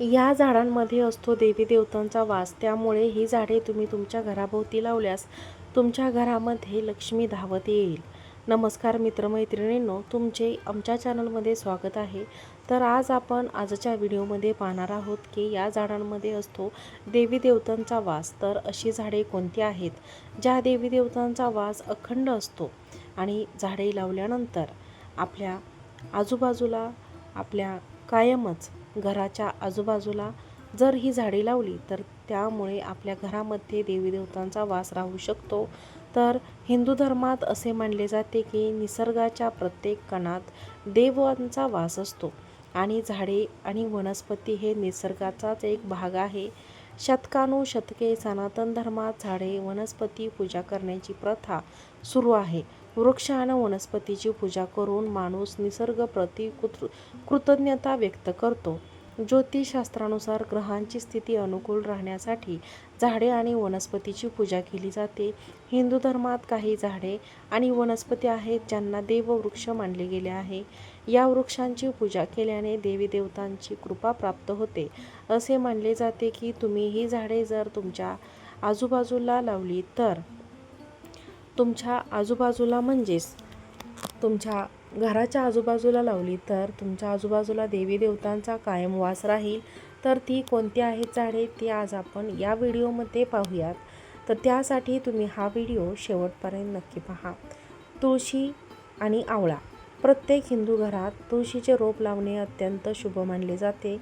या झाडांमध्ये असतो देवी देवतांचा वास. त्यामुळे ही झाडे तुम्ही तुमच्या घराभोवती लावल्यास तुमच्या घरामध्ये लक्ष्मी धावत येईल. नमस्कार मित्रमैत्रिणींनो तुमचे आमच्या चॅनलमध्ये स्वागत आहे. तर आज आपण आजच्या व्हिडिओमध्ये पाहणार आहोत की या झाडांमध्ये असतो देवी देवतांचा वास. तर अशी झाडे कोणती आहेत? ज्या देवी देवतांचा वास अखंड असतो आणि झाडे लावल्यानंतर आपल्या आजूबाजूला आपल्या कायमच घराच्या आजूबाजूला जर ही झाडे लावली तर त्यामुळे आपल्या घरामध्ये देवी देवतांचा वास राहू शकतो. तर हिंदू धर्मात असे मानले जाते की निसर्गाच्या प्रत्येक कणात देवांचा वास असतो. आणि झाडे आणि वनस्पती हे निसर्गाचाच एक भाग आहे. शतकानुशतके सनातन धर्मात झाडे वनस्पती पूजा करण्याची प्रथा सुरू आहे. वृक्ष आणि वनस्पतीची पूजा करून माणूस निसर्गप्रती कृत कृतज्ञता व्यक्त करतो. ज्योतिषशास्त्रानुसार ग्रहांची स्थिती अनुकूल राहण्यासाठी झाडे आणि वनस्पतीची पूजा केली जाते. हिंदू धर्मात काही झाडे आणि वनस्पती आहेत ज्यांना देववृक्ष मानले गेले आहे. या वृक्षांची पूजा केल्याने देवी देवतांची कृपा प्राप्त होते. असे मानले जाते की तुम्ही ही झाडे जर तुमच्या आजूबाजूला लावली तर तुमच्या आजूबाजूला म्हणजेच तुमच्या घराच्या आजूबाजूला लावली तर तुमच्या आजूबाजूला देवी देवतांचा कायम वास राहील. तर ती कोणती आहेत झाडे ती आज आपण या व्हिडिओमध्ये पाहूयात. तर त्यासाठी तुम्ही हा व्हिडिओ शेवटपर्यंत नक्की पहा. तुळशी आणि आवळा. प्रत्येक हिंदू घरात तुळशीचे रोप लावणे अत्यंत शुभ मानले जाते.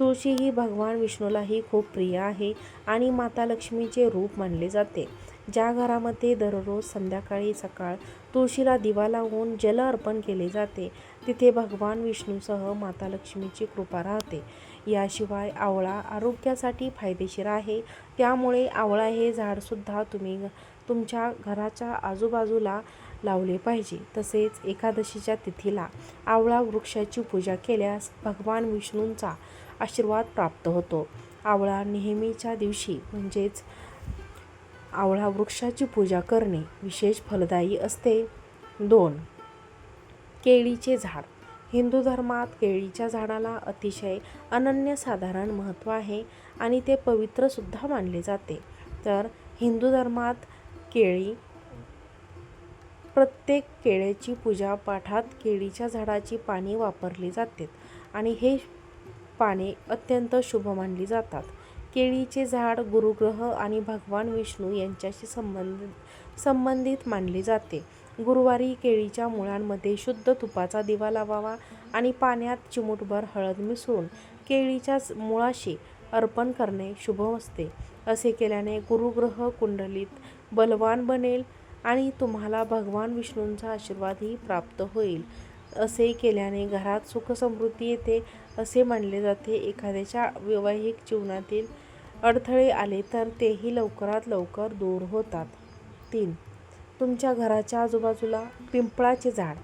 तुळशी ही भगवान विष्णूलाही खूप प्रिय आहे आणि माता लक्ष्मीचे रूप मानले जाते. ज्या घरामध्ये दररोज संध्याकाळी सकाळ तुळशीला दिवा लावून जल अर्पण केले जाते तिथे भगवान विष्णूसह माता लक्ष्मीची कृपा राहते. याशिवाय आवळा आरोग्यासाठी फायदेशीर आहे. त्यामुळे आवळा हे झाडसुद्धा तुम्ही तुमच्या घराच्या आजूबाजूला लावले पाहिजे. तसेच एकादशीच्या तिथीला आवळा वृक्षाची पूजा केल्यास भगवान विष्णूंचा आशीर्वाद प्राप्त होतो. आवळा नेहमीच्या दिवशी म्हणजेच आवळा वृक्षाची पूजा करणे विशेष फलदायी असते. दोन केळीचे झाड. हिंदू धर्मात केळीच्या झाडाला अतिशय अनन्यसाधारण महत्त्व आहे आणि ते पवित्रसुद्धा मानले जाते. तर हिंदू धर्मात केळी प्रत्येक केळ्याची पूजा पाठात केळीच्या झाडाची पाने वापरली जातात आणि हे पाने अत्यंत शुभ मानली जातात. केळीचे झाड गुरुग्रह आणि भगवान विष्णू यांच्याशी संबंध संबंधित मानले जाते. गुरुवारी केळीच्या मुळांमध्ये शुद्ध तुपाचा दिवा लावावा आणि पाण्यात चिमूटभर हळद मिसळून केळीच्या मुळाशी अर्पण करणे शुभ असते. असे केल्याने गुरुग्रह कुंडलीत बलवान बनेल आणि तुम्हाला भगवान विष्णूंचा आशीर्वादही प्राप्त होईल. असे केल्याने घरात सुखसमृद्धी येते असे मानले जाते. एखाद्याच्या वैवाहिक जीवनातील अडथळे आले तर तेही लवकरात लवकर दूर होतात. तीन. तुमच्या घराच्या आजूबाजूला पिंपळाचे झाड.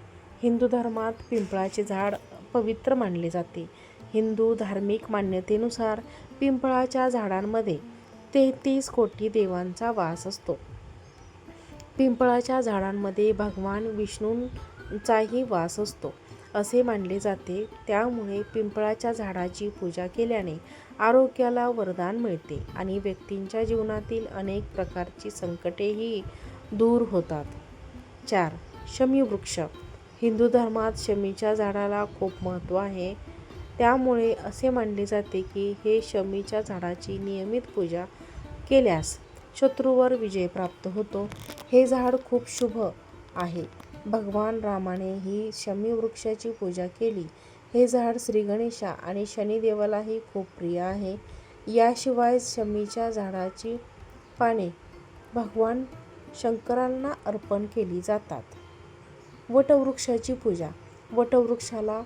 हिंदू धर्मात पिंपळाचे झाड पवित्र मानले जाते. हिंदू धार्मिक मान्यतेनुसार पिंपळाच्या झाडांमध्ये तेहतीस कोटी देवांचा वास असतो. पिंपळाच्या झाडांमध्ये भगवान विष्णूंचाही वास असतो. असे मानले जाते. त्यामुळे पिंपळाच्या झाडाची पूजा केल्याने आरोग्याला वरदान मिळते आणि व्यक्तींच्या जीवनातील अनेक प्रकारची संकटेही दूर होतात. चार शमीवृक्ष. हिंदू धर्मात शमीच्या झाडाला खूप महत्त्व आहे. त्यामुळे असे मानले जाते की हे शमीच्या झाडाची नियमित पूजा केल्यास शत्रूवर विजय प्राप्त होतो. हे झाड खूप शुभ आहे. भगवान रामाने ही शमी वृक्षाची पूजा केली. हे झाड श्री गणेशा आणि शनिदेवालाही खूप प्रिय आहे. याशिवाय शमीच्या झाडाची पाने भगवान शंकरांना अर्पण केली जातात. वटवृक्षाची पूजा. वटवृक्षाला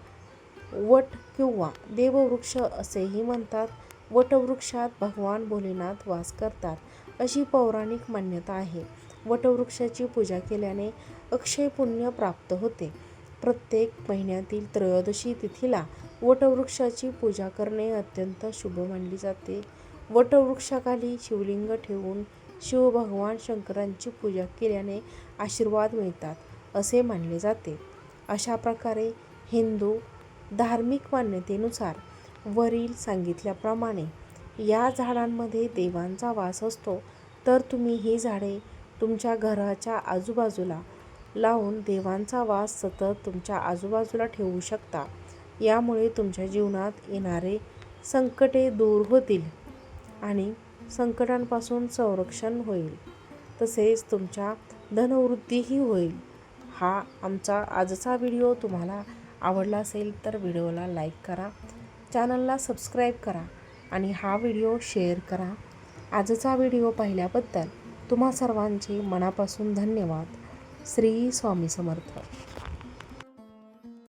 वट किंवा देववृक्ष असेही म्हणतात. वटवृक्षात भगवान भोलेनाथ वास करतात अशी पौराणिक मान्यता आहे. वटवृक्षाची पूजा केल्याने अक्षय पुण्य प्राप्त होते. प्रत्येक महिन्यातील त्रयोदशी तिथीला वटवृक्षाची पूजा करणे अत्यंत शुभ मानली जाते. वटवृक्षाखाली शिवलिंग ठेवून शिवभगवान शंकरांची पूजा केल्याने आशीर्वाद मिळतात असे मानले जाते. अशा प्रकारे हिंदू धार्मिक मान्यतेनुसार वरील सांगितल्याप्रमाणे या झाडांमध्ये देवांचा वास असतो तर तुम्ही ही झाडे तुमच्या घराच्या आजूबाजूला लावून देवांचा वास सतत तुमच्या आजूबाजूला ठेवू शकता. यामुळे तुमच्या जीवनात येणारे संकटे दूर होतील आणि संकटांपासून संरक्षण होईल. तसेच तुमच्या धनवृद्धीही होईल. हा आमचा आजचा व्हिडिओ तुम्हाला आवडला असेल तर व्हिडिओला लाईक करा चॅनलला सबस्क्राईब करा आणि हा व्हिडिओ शेअर करा. आजचा व्हिडिओ पाहिल्याबद्दल तुम्हा सर्वांचे मनापासून धन्यवाद. श्री स्वामी समर्थ.